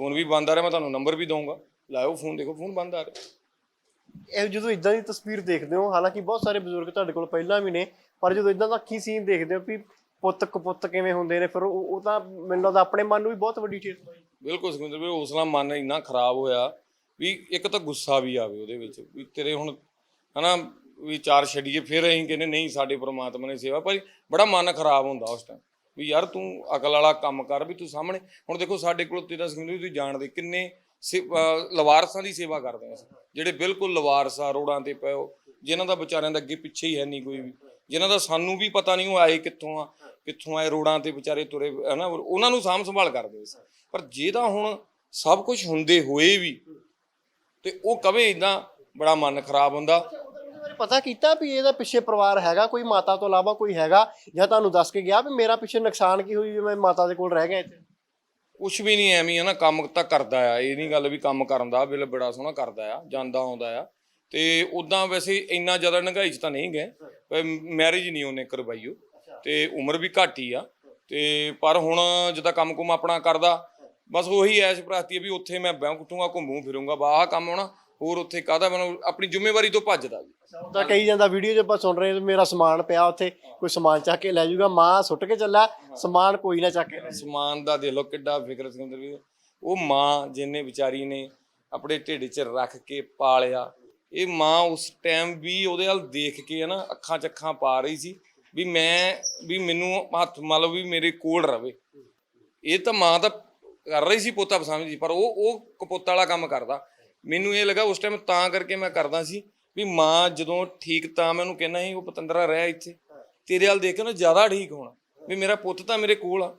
ਫੋਨ ਵੀ ਬੰਦ ਆ ਰਿਹਾ ਮੈਂ ਤੁਹਾਨੂੰ ਨੰਬਰ ਵੀ ਦਊਂਗਾ। ਲਾਇਓ ਫੋਨ ਦੇਖੋ ਫੋਨ ਬੰਦ ਆ ਰਿਹਾ। ਇਹ ਜਦੋਂ ਇਦਾਂ ਦੀ ਤਸਵੀਰ ਦੇਖਦੇ ਹੋ ਹਾਲਾਂਕਿ ਬਹੁਤ ਸਾਰੇ ਬਜ਼ੁਰਗ ਤੁਹਾਡੇ ਕੋਲ ਪਹਿਲਾਂ ਵੀ ਨੇ ਪਰ ਜਦੋਂ ਇਦਾਂ ਦਾ ਅੱਖੀ ਸੀਨ ਦੇਖਦੇ ਹੋ ਵੀ ਪੁੱਤ ਕਪੁੱਤ ਕਿਵੇਂ ਹੁੰਦੇ ਨੇ ਫਿਰ ਉਹ ਉਹ ਤਾਂ ਮੈਨੂੰ ਲੱਗਦਾ ਆਪਣੇ ਮਨ ਨੂੰ ਵੀ ਬਹੁਤ ਵੱਡੀ ਚੀਜ਼ ਪਾਈ ਬਿਲਕੁਲ ਸੁਖਵਿੰਦਰ ਵੀ ਹੌਸਲਾ ਮਨ ਇੰਨਾ ਖਰਾਬ ਹੋਇਆ ਵੀ ਇੱਕ ਤਾਂ ਗੁੱਸਾ ਵੀ ਆਵੇ ਉਹਦੇ ਵਿੱਚ ਵੀ ਤੇਰੇ ਹੁਣ ਹਨਾ ਵੀ ਚਾਰ ਛੱਡੀਏ ਫਿਰ ਅਸੀਂ ਕਹਿੰਦੇ ਨਹੀਂ ਸਾਡੇ ਪ੍ਰਮਾਤਮਾ ਨੇ ਸੇਵਾ ਪਰ ਬੜਾ ਮਨ ਖਰਾਬ ਹੁੰਦਾ ਉਸ ਟਾਈਮ ਵੀ ਯਾਰ ਤੂੰ ਅਕਲ ਵਾਲਾ ਕੰਮ ਕਰ ਵੀ ਤੂੰ ਸਾਹਮਣੇ। ਹੁਣ ਦੇਖੋ ਸਾਡੇ ਕੋਲ ਤੇਰਾ ਵੀ ਤੁਸੀਂ ਜਾਣਦੇ ਕਿੰਨੇ ਲਵਾਰਸਾਂ ਦੀ ਸੇਵਾ ਕਰਦੇ ਆ ਜਿਹੜੇ ਬਿਲਕੁਲ ਲਵਾਰਸ ਆ ਰੋਡਾਂ ਤੇ ਪਏ ਹੋ, ਜਿਨ੍ਹਾਂ ਦਾ ਵਿਚਾਰਿਆਂ ਦਾ ਅੱਗੇ ਪਿੱਛੇ ਹੀ ਹੈ ਨਹੀਂ ਕੋਈ ਵੀ। ਜਿਨ੍ਹਾਂ ਦਾ ਸਾਨੂੰ ਵੀ ਪਤਾ ਨਹੀਂ ਉਹ ਆਏ ਕਿੱਥੋਂ ਆ, ਕਿੱਥੋਂ ਆਏ ਰੋਡਾਂ ਤੇ ਵਿਚਾਰੇ ਤੁਰੇ ਹਨਾ ਉਹਨਾਂ ਨੂੰ ਸਾਂਭ ਸੰਭਾਲ ਕਰਦੇ ਸੀ। ਪਰ ਜਿਹਦਾ ਹੁਣ ਸਭ ਕੁਝ ਹੁੰਦੇ ਹੋਏ ਵੀ, ਤੇ ਉਹ ਕਵੇ ਇਦਾਂ ਬੜਾ ਮਨ ਖਰਾਬ ਹੁੰਦਾ। ਪਤਾ ਕੀਤਾ ਵੀ ਇਹਦਾ ਪਿੱਛੇ ਪਰਿਵਾਰ ਹੈਗਾ, ਕੋਈ ਮਾਤਾ ਤੋਂ ਇਲਾਵਾ ਕੋਈ ਹੈਗਾ? ਜਾਂ ਤੁਹਾਨੂੰ ਦੱਸ ਕੇ ਗਿਆ ਵੀ ਮੇਰਾ ਪਿੱਛੇ ਨੁਕਸਾਨ ਕੀ ਹੋਈ ਵੀ ਮੈਂ ਮਾਤਾ ਦੇ ਕੋਲ ਰਹਿ ਗਿਆ ਇੱਥੇ? ਕੁਛ ਵੀ ਨਹੀਂ, ਐਵੇਂ ਆ ਨਾ, ਕੰਮ ਤਾਂ ਕਰਦਾ ਆ। ਇਹ ਨਹੀਂ ਗੱਲ ਵੀ ਕੰਮ ਕਰਨ ਦਾ, ਬਿਲ ਬੜਾ ਸੋਹਣਾ ਕਰਦਾ ਆ, ਜਾਂਦਾ ਆਉਂਦਾ ਆ। ਤੇ ਉਦਾਂ ਵੈਸੇ ਇੰਨਾ ਜ਼ਿਆਦਾ ਡੰਗਾਈ ਚ ਤਾਂ ਨਹੀਂ ਗਏ, ਪਰ ਮੈਰਿਜ ਨਹੀਂ ਉਹਨੇ ਕਰਵਾਈ ਉਹ। ਤੇ ਉਮਰ ਵੀ ਘੱਟ ਹੀ ਆ। ਤੇ ਪਰ ਹੁਣ ਜਿੱਦਾਂ ਕੰਮ ਕੁਮ ਆਪਣਾ ਕਰਦਾ, ਬਸ ਉਹੀ ਐਸ਼ ਪ੍ਰਾਤੀ ਵੀ ਉੱਥੇ ਮੈਂ ਬੈਂਕ ਉੱਠੂਗਾ, ਘੁੰਮੂ ਫਿਰੂੰਗਾ ਬਾਹ ਕੰਮ ਹੋਣਾ। ਹੋਰ ਉੱਥੇ ਕਾਹਦਾ ਮੈਨੂੰ ਆਪਣੀ ਜ਼ਿੰਮੇਵਾਰੀ ਤੋਂ ਭੱਜਦਾ ਜੀ। ਤਾਂ ਕਹੀ ਜਾਂਦਾ ਵੀਡੀਓ 'ਚ ਆਪਾਂ ਸੁਣ ਰਹੇ ਹਾਂ ਮੇਰਾ ਸਮਾਨ ਪਿਆ ਉੱਥੇ ਕੋਈ ਸਮਾਨ ਚੱਕ ਕੇ ਲੈ ਜਾਊਗਾ ਮਾਂ ਸੁੱਟ ਕੇ ਚੱਲਾ ਸਮਾਨ ਕੋਈ ਨਾ ਚੱਕ ਕੇ ਲੈ ਸਮਾਨ ਦਾ ਦੇਖ ਲਓ ਕਿੱਡਾ ਫਿਕਰ ਸਿਕੰਦਰ ਵੀ। ਉਹ ਮਾਂ ਜਿੰਨੇ ਵਿਚਾਰੀ ਨੇ ਆਪਣੇ ਢਿੱਡ 'ਚ ਰੱਖ ਕੇ ਪਾਲਿਆ ਇਹ ਮਾਂ ਉਸ ਟਾਈਮ ਵੀ ਉਹਦੇ ਵੱਲ ਦੇਖ ਕੇ ਨਾ ਅੱਖਾਂ 'ਚ ਅੱਖਾਂ ਪਾ ਰਹੀ ਸੀ ਵੀ ਮੈਂ ਵੀ ਮੈਨੂੰ ਹੱਥ ਮੰਨ ਲਓ ਵੀ ਮੇਰੇ ਕੋਲ ਰਵੇ। ਇਹ ਤਾਂ ਮਾਂ ਤਾਂ ਕਰ ਰਹੀ ਸੀ ਪੋਤਾ ਪਸੰਦ ਪਰ ਉਹ ਉਹ ਕਪੋਤਾ ਵਾਲਾ ਕੰਮ ਕਰਦਾ। ਮੈਨੂੰ ਇਹ ਲੱਗਾ ਉਸ ਟਾਈਮ ਤਾਂ ਕਰਕੇ ਮੈਂ ਕਰਦਾ ਸੀ ਵੀ ਮਾਂ ਜਦੋਂ ਠੀਕ ਤਾਂ ਮੈਂ ਉਹਨੂੰ ਕਹਿੰਦਾ ਸੀ ਉਹ ਪਤੰਦਰਾ ਰਹਿ ਇੱਥੇ। ਤੇਰੇ ਵੱਲ ਦੇਖ ਕੇ ਨਾ ਜ਼ਿਆਦਾ ਠੀਕ ਹੋਣਾ। ਵੀ ਮੇਰਾ ਪੁੱਤ ਤਾਂ ਮੇਰੇ ਕੋਲ ਆ।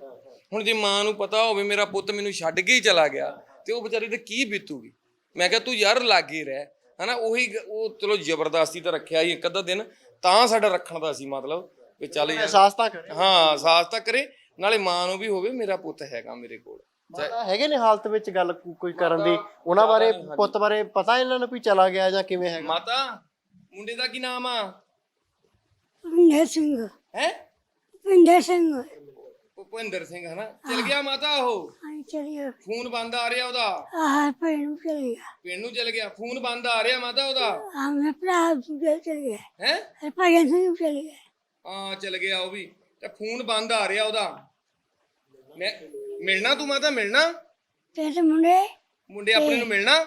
ਹੁਣ ਜੇ ਮਾਂ ਨੂੰ ਪਤਾ ਹੋਵੇ ਮੇਰਾ ਪੁੱਤ ਮੈਨੂੰ ਛੱਡ ਕੇ ਹੀ ਚਲਾ ਗਿਆ ਤੇ ਉਹ ਵਿਚਾਰੀ ਤੇ ਕੀ ਬੀਤੂਗੀ? ਮੈਂ ਕਿਹਾ ਤੂੰ ਯਾਰ ਲਾਗੇ ਰਹਿ। ਹਨਾ ਉਹੀ ਉਹ ਚਲੋ ਜ਼ਬਰਦਸਤੀ ਤਾਂ ਰੱਖਿਆ ਹੀ ਇੱਕ ਅੱਧਾ ਦਿਨ ਤਾਂ ਸਾਡਾ ਰੱਖਣ ਦਾ ਸੀ ਮਤਲਬ ਵੀ ਚੱਲ ਯਾਰ। ਅਹਿਸਾਸ ਤਾਂ ਕਰੇ। ਹਾਂ ਸਾਹਸ ਤਾਂ ਕਰੇ। ਨਾਲੇ ਮਾਂ ਨੂੰ ਵੀ ਹੋਵੇ ਮੇਰਾ ਪੁੱਤ ਹੈਗਾ ਮੇਰੇ ਕੋਲ। ਮਾਤਾ ਹੈਗੇ ਨੇ ਹਾਲਤ ਵਿੱਚ ਗੱਲ ਕੋ- ਕੋਈ ਕਰਨ ਦੀ? ਉਹਨਾਂ ਬਾਰੇ ਪੁੱਤ ਬਾਰੇ ਪਤਾ ਇਹਨਾਂ ਨੂੰ ਵੀ ਚਲਾ ਗਿਆ ਜਾਂ ਕਿਵੇਂ ਹੈਗਾ? ਮਾਤਾ ਮੁੰਡੇ ਦਾ ਕੀ ਨਾਮ ਆ? ਪਿੰਡੇ ਸਿੰਘ। ਹੈ? ਪਿੰਡੇ ਸਿੰਘ। ਭੁਪਿੰਦਰ ਸਿੰਘ ਹਨਾ? ਚਲ ਗਿਆ ਮਾਤਾ ਉਹ? ਹਾਂ ਚਲਿਏ ਫੋਨ ਬੰਦ ਆ ਰਿਹਾ ਉਹਦਾ? ਆਹ ਪਿੰਡ ਨੂੰ ਚਲ ਗਿਆ। ਪਿੰਡ ਨੂੰ ਚਲ ਗਿਆ। ਫੋਨ ਬੰਦ ਆ ਰਿਹਾ ਮਾਤਾ ਉਹਦਾ? ਆ ਮੈਂ ਭਰਾ ਦੂਜੇ ਚਲ ਗਿਆ। ਹੈ? ਹਰ ਭਾਈ ਸਿੰਘ ਚਲ ਗਿਆ। ਹਾਂ ਚਲ ਗਿਆ ਉਹ ਵੀ। ਤੇ ਫੋਨ ਬੰਦ ਆ ਰਿਹਾ ਉਹਦਾ। ਮੈਂ ਮਿਲਣਾ ਤੂੰ ਮਾਤਾ ਮਿਲਣਾ? ਤੇ ਮੁੰਡੇ ਮੁੰਡੇ ਆਪਣੇ ਨੂੰ ਮਿਲਣਾ?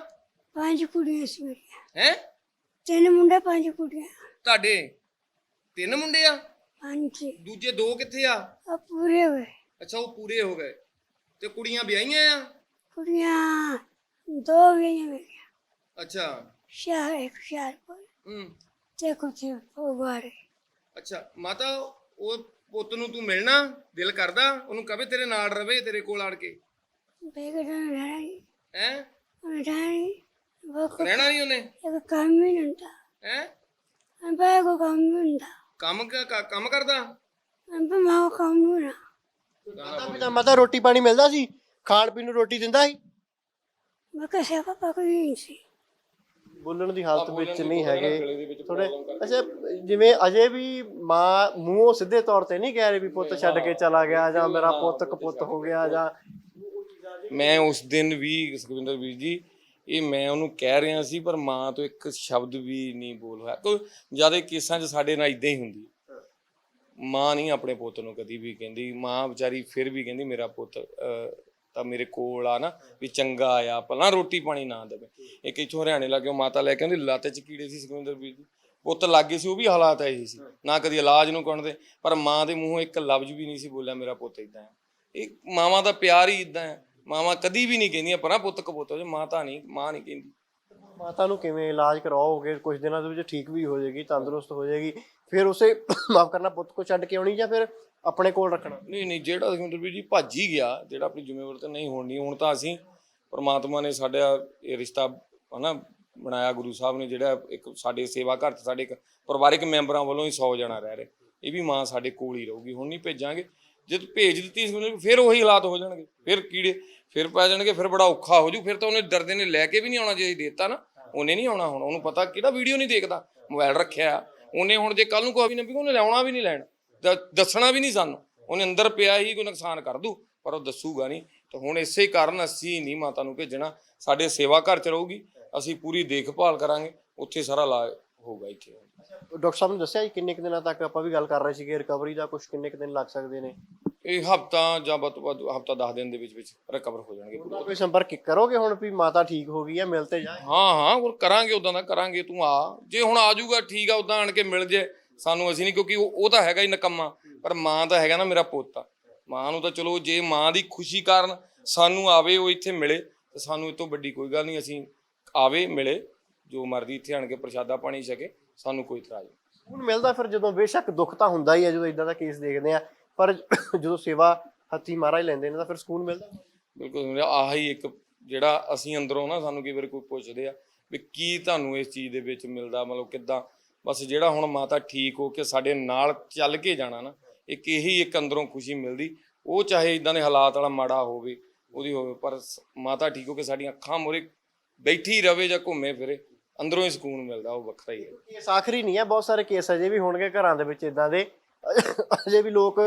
ਪੰਜ ਕੁੜੀਆਂ ਸੀ ਮੇਰੀਆਂ ਹੈ? ਤਿੰਨ ਮੁੰਡੇ ਪੰਜ ਕੁੜੀਆਂ। ਤੁਹਾਡੇ ਤਿੰਨ ਮੁੰਡੇ ਆ? ਪੰਜ ਸੀ। ਦੂਜੇ ਦੋ ਕਿੱਥੇ ਆ? ਆ ਪੂਰੇ ਹੋਏ ਅੱਛਾ ਉਹ ਪੂਰੇ ਹੋ ਗਏ। ਤੇ ਕੁੜੀਆਂ ਵਿਆਹੀਆਂ ਆ? ਕੁੜੀਆਂ ਦੋ ਵੀ ਮੇਰੀਆਂ। ਅੱਛਾ। ਸ਼ਹਿਰ ਇੱਕ ਸ਼ਹਿਰ ਕੋਲ ਹੂੰ। ਤੇ ਕੁਛ ਉਹ ਬਾਰੇ ਅੱਛਾ ਮਾਤਾ ਉਹ ਪੁੱਤ ਨੂੰ ਤੂੰ ਮਿਲਣਾ ਦਿਲ ਕਰਦਾ ਉਹਨੂੰ ਕਵੇ ਤੇਰੇ ਨਾਲ ਰਵੇ ਤੇਰੇ ਕੋਲ ਆੜ ਕੇ। ਬੇਗੜਾਂ ਰਹਿਣਾ ਨਹੀਂ ਹੈ? ਰਹਿਣਾ ਨਹੀਂ ਉਹ ਕੋ- ਰਹਿਣਾ ਨਹੀਂ ਉਹਨੇ? ਇੱਕ ਕੰਮ ਹੀ ਨਹੀਂ ਹੁੰਦਾ। ਹੈ? ਅੰਬਾ ਕੋ ਕੰਮ ਨਹੀਂ ਹੁੰਦਾ। ਕੰਮ ਕ- ਕ- ਕੰਮ ਕਰਦਾ? ਅੰਬਾ ਮਾਂ ਕੋ ਕੰਮ ਨਹੀਂ ਹੁੰਦਾ ਮਾਤਾ ਪਿਤਾ ਮਾਤਾ ਰੋਟੀ ਪਾਣੀ ਮਿਲਦਾ ਸੀ? ਖਾਣ ਪੀਣ ਨੂੰ ਰੋਟੀ ਦਿੰਦਾ ਸੀ? ਮੈਂ ਕਿਸੇ ਪਾਪਾ ਕੋਈ ਨਹੀਂ ਸੀ। ਬੋਲਣ ਦੀ ਹਾਲਤ ਵਿੱਚ ਨਹੀਂ ਹੈਗੇ। ਥੋੜੇ ਅੱਛਾ ਜਿਵੇਂ ਅਜੇ ਵੀ ਮਾਂ ਮੂੰਹੋਂ ਸਿੱਧੇ ਤੌਰ ਤੇ ਨਹੀਂ ਕਹਿ ਰਹੀ ਵੀ ਪੁੱਤ ਛੱਡ ਕੇ ਚਲਾ ਗਿਆ ਜਾਂ ਮੇਰਾ ਪੁੱਤ ਕਪੁੱਤ ਹੋ ਗਿਆ ਜਾਂ ਮੈਂ ਉਸ ਦਿਨ ਵੀ ਸੁਖਵਿੰਦਰ ਵੀਰ ਜੀ ਇਹ ਮੈਂ ਉਹਨੂੰ ਕਹਿ ਰਿਹਾ ਸੀ ਪਰ ਮਾਂ ਤੋਂ ਇੱਕ ਸ਼ਬਦ ਵੀ ਨਹੀਂ ਬੋਲ ਹੋਇਆ। ਕੋਈ ਜ਼ਿਆਦਾ ਕੇਸਾਂ 'ਚ ਸਾਡੇ ਨਾਲ ਇਦਾਂ ਹੀ ਹੁੰਦੀ। ਮਾਂ ਨਹੀਂ ਆਪਣੇ ਪੁੱਤ ਨੂੰ ਕਦੀ ਵੀ ਕਹਿੰਦੀ। ਮਾਂ ਵਿਚਾਰੀ ਫਿਰ ਵੀ ਕਹਿੰਦੀ ਮੇਰਾ ਪੁੱਤ ਤਾਂ ਮੇਰੇ ਕੋਲ ਆ ਨਾ ਵੀ ਚੰਗਾ ਆ ਪਹਿਲਾਂ ਰੋਟੀ ਪਾਣੀ ਨਾ ਦੇਵੇ। ਇੱਕ ਇੱਥੋਂ ਹਰਿਆਣੇ ਲੱਗਿਓ ਮਾਤਾ ਲੈ ਕੇ ਆਉਂਦੀ, ਲੱਤ 'ਚ ਕੀੜੇ ਸੀ ਸੁਖਵਿੰਦਰ ਵੀਰ ਜੀ। ਪੁੱਤ ਲੱਗੇ ਸੀ, ਉਹ ਵੀ ਹਾਲਾਤ ਇਹੀ ਸੀ। ਨਾ ਕਦੀ ਇਲਾਜ ਨੂੰ ਕਹਿੰਦੇ ਪਰ ਮਾਂ ਦੇ ਮੂੰਹੋਂ ਇੱਕ ਲਫ਼ਜ਼ ਵੀ ਨਹੀਂ ਸੀ ਬੋਲਿਆ ਮੇਰਾ ਪੁੱਤ ਇਦਾਂ ਹੈ ਇਹ ਮਾਵਾਂ ਦਾ ਪਿਆਰ ਹੀ ਇਦਾਂ ਹੈ ਮਾਵਾਂ ਕਦੀ ਵੀ ਨਹੀਂ ਕਹਿੰਦੀਆਂ ਪਰਾਂ ਪੁੱਤ ਕਪੁੱਤ ਹੋ ਮਾਂ ਤਾਂ ਨਹੀਂ, ਮਾਂ ਨਹੀਂ ਕਹਿੰਦੀ। ਮਾਤਾ ਨੂੰ ਕਿਵੇਂ ਇਲਾਜ ਕਰਵਾਓਗੇ ਕੁਝ ਦਿਨਾਂ ਦੇ ਵਿੱਚ ਠੀਕ ਵੀ ਹੋ ਜਾਏਗੀ ਤੰਦਰੁਸਤ ਹੋ ਜਾਏਗੀ। ਫਿਰ ਉਸੇ ਮਾਫ ਕਰਨਾ ਪੁੱਤ ਕੋ ਛੱਡ ਕੇ ਆਉਣੀ ਜਾਂ ਫਿਰ ਆਪਣੇ ਕੋਲ ਰੱਖਣਾ? ਨਹੀਂ ਨਹੀਂ ਜਿਹੜਾ ਸੁਖਵਿੰਦਰ ਵੀਰ ਜੀ ਭੱਜ ਹੀ ਗਿਆ ਜਿਹੜਾ ਆਪਣੀ ਜ਼ਿੰਮੇਵਾਰੀ ਤੇ ਨਹੀਂ ਹੋਣੀ ਹੁਣ ਤਾਂ ਅਸੀਂ ਪਰਮਾਤਮਾ ਨੇ ਸਾਡਾ ਇਹ ਰਿਸ਼ਤਾ ਹਨਾ ਬਣਾਇਆ ਗੁਰੂ ਸਾਹਿਬ ਨੇ ਜਿਹੜਾ ਇੱਕ ਸਾਡੇ ਸੇਵਾ ਘਰ 'ਚ ਸਾਡੇ ਇੱਕ ਪਰਿਵਾਰਿਕ ਮੈਂਬਰਾਂ ਵੱਲੋਂ ਹੀ 100 ਜਣਾ ਰਹਿ ਰਹੇ। ਇਹ ਵੀ ਮਾਂ ਸਾਡੇ ਕੋਲ ਹੀ ਰਹੂਗੀ ਹੁਣ ਨਹੀਂ ਭੇਜਾਂਗੇ। ਜਦ ਭੇਜ ਦਿੱਤੀ ਸੁਖਵਿੰਦਰ ਵੀਰ, ਫਿਰ ਉਹੀ ਹਾਲਾਤ ਹੋ ਜਾਣਗੇ। ਫਿਰ ਕੀੜੇ ਫਿਰ ਪੈ ਜਾਣਗੇ, ਫਿਰ ਬੜਾ ਔਖਾ ਹੋ ਜੂ, ਫਿਰ ਤਾਂ ਉਹਨੇ ਡਰਦੇ ਨੇ ਲੈ ਕੇ ਵੀ ਨਹੀਂ ਆਉਣਾ ਜੇ ਦੇਤਾ ਨਾ, ਉਹਨੇ ਨਹੀਂ ਆਉਣਾ ਹੁਣ, ਉਹਨੂੰ ਪਤਾ ਕਿਹੜਾ ਵੀਡੀਓ ਨਹੀਂ ਦੇਖਦਾ, ਮੋਬਾਈਲ ਰੱਖਿਆ। ਉਹਨੇ ਹੁਣ ਜੇ ਕੱਲ ਨੂੰ ਕੋਈ ਵੀ ਨਾ ਵੀ ਉਹਨੇ ਲਿਆਉਣਾ ਵੀ ਨਹੀਂ ਲੈਣ ਦੱਸਣਾ ਵੀ ਨਹੀਂ ਸਾਨੂੰ। ਉਹਨੇ ਅੰਦਰ ਪਿਆ ਹੀ ਕੋਈ ਨੁਕਸਾਨ ਕਰ ਦੂ, ਪਰ ਉਹ ਦੱਸੂਗਾ ਨਹੀਂ। ਤਾਂ ਹੁਣ ਇਸੇ ਕਾਰਨ ਅਸੀਂ ਨਹੀਂ ਮਾਤਾ ਨੂੰ ਭੇਜਣਾ, ਸਾਡੇ ਸੇਵਾ ਘਰ ਚ ਰਹੂਗੀ, ਅਸੀਂ ਪੂਰੀ ਦੇਖਭਾਲ ਕਰਾਂਗੇ, ਉੱਥੇ ਸਾਰਾ ਇਲਾਜ ਹੋਊਗਾ ਇੱਥੇ। ਡਾਕਟਰ ਸਾਹਿਬ ਨੇ ਦੱਸਿਆ ਕਿੰਨੇ ਕੁ ਦਿਨਾਂ ਤੱਕ ਆਪਾਂ ਵੀ ਗੱਲ ਕਰ ਰਹੇ ਸੀਗੇ, ਰਿਕਵਰੀ ਦਾ ਕੁਝ ਕਿੰਨੇ ਕੁ ਦਿਨ ਲੱਗ ਸਕਦੇ ਨੇ? ਇਹ ਹਫਤਾ ਜਾਂ ਵੱਧ ਤੋਂ ਵੱਧ ਹਫਤਾ 10 ਦਿਨ ਦੇ ਵਿੱਚ ਵਿੱਚ ਰਿਕਵਰ ਹੋ ਜਾਣਗੇ ਪੂਰੇ। ਕੋਈ ਸੰਪਰਕ ਕਰੋਗੇ ਹੁਣ ਵੀ ਮਾਤਾ ਠੀਕ ਹੋ ਗਈ ਹੈ ਮਿਲ ਤੇ ਜਾਏ? ਹਾਂ ਹਾਂ ਹੋਰ ਕਰਾਂਗੇ ਉਦਾਂ ਦਾ ਕਰਾਂਗੇ ਤੂੰ ਆ। ਜੇ ਹੁਣ ਆ ਜਾਊਗਾ ਠੀਕ ਆ ਉਦਾਂ ਆਣ ਕੇ ਮਿਲ ਜੇ। ਸਾਨੂੰ ਅਸੀਂ ਨਹੀਂ ਕਿਉਂਕਿ ਉਹ ਉਹ ਤਾਂ ਹੈਗਾ ਹੀ ਨਕਮਾ ਪਰ ਮਾਂ ਤਾਂ ਹੈਗਾ ਨਾ ਮੇਰਾ ਪੁੱਤ। ਮਾਂ ਨੂੰ ਤਾਂ ਚਲੋ ਜੇ ਮਾਂ ਦੀ ਖੁਸ਼ੀ ਕਾਰਨ ਸਾਨੂੰ ਆਵੇ ਉਹ ਇੱਥੇ ਮਿਲੇ ਤਾਂ ਸਾਨੂੰ ਇਹ ਤੋਂ ਵੱਡੀ ਕੋਈ ਗੱਲ ਨਹੀਂ ਅਸੀਂ ਆਵੇ ਮਿਲੇ ਜੋ ਮਰਦੀ ਇੱਥੇ ਆਣ ਕੇ ਪ੍ਰਸ਼ਾਦਾ ਪਾਣੀ ਛਕੇ ਸਾਨੂੰ ਕੋਈ ਇਤਰਾਜ਼ ਨਹੀਂ। ਹੁਣ ਮਿਲਦਾ ਫਿਰ ਜਦੋਂ ਬੇਸ਼ੱਕ ਦੁੱਖ ਤਾਂ ਹੁੰਦਾ ਹੀ ਹੈ ਜਦੋਂ ਇਦਾਂ ਦਾ ਕੇਸ ਦੇਖਦੇ ਆ ਪਰ ਜਦੋਂ ਸੇਵਾ ਹੱਥੀ ਮਹਾਰਾਜ ਲੈਂਦੇ ਨੇ ਤਾਂ ਫਿਰ ਸਕੂਨ ਮਿਲਦਾ। ਬਿਲਕੁਲ ਆਹੀ ਇੱਕ ਜਿਹੜਾ ਅਸੀਂ ਅੰਦਰੋਂ ਨਾ ਸਾਨੂੰ ਕਈ ਵਾਰ ਕੋਈ ਪੁੱਛਦੇ ਆ ਵੀ ਕੀ ਤੁਹਾਨੂੰ ਇਸ ਚੀਜ਼ ਦੇ ਵਿੱਚ ਮਿਲਦਾ ਮਤਲਬ ਕਿੱਦਾਂ? ਬਸ ਜਿਹੜਾ ਹੁਣ ਮਾਤਾ ਠੀਕ ਹੋ ਕੇ ਸਾਡੇ ਨਾਲ ਚੱਲ ਕੇ ਜਾਣਾ ਨਾ ਇੱਕ ਇਹੀ ਇੱਕ ਅੰਦਰੋਂ ਖੁਸ਼ੀ ਮਿਲਦੀ। ਉਹ ਚਾਹੇ ਇਦਾਂ ਦੇ ਹਾਲਾਤ ਵਾਲਾ ਮਾੜਾ ਹੋਵੇ ਉਹਦੀ ਹੋਵੇ ਪਰ ਮਾਤਾ ਠੀਕ ਹੋ ਕੇ ਸਾਡੀਆਂ ਅੱਖਾਂ ਮੂਹਰੇ ਬੈਠੀ ਰਵੇ ਜਾਂ ਘੁੰਮੇ ਫਿਰੇ ਅੰਦਰੋਂ ਹੀ ਸਕੂਨ ਮਿਲਦਾ ਉਹ ਵੱਖਰਾ ਹੀ ਹੈ। ਕੇਸ ਆਖਰੀ ਨਹੀਂ ਹੈ ਬਹੁਤ ਸਾਰੇ ਕੇਸ ਅਜੇ ਵੀ ਹੋਣਗੇ ਘਰਾਂ ਦੇ ਵਿੱਚ ਇਦਾਂ ਦੇ। ਅਜੇ ਵੀ ਲੋਕ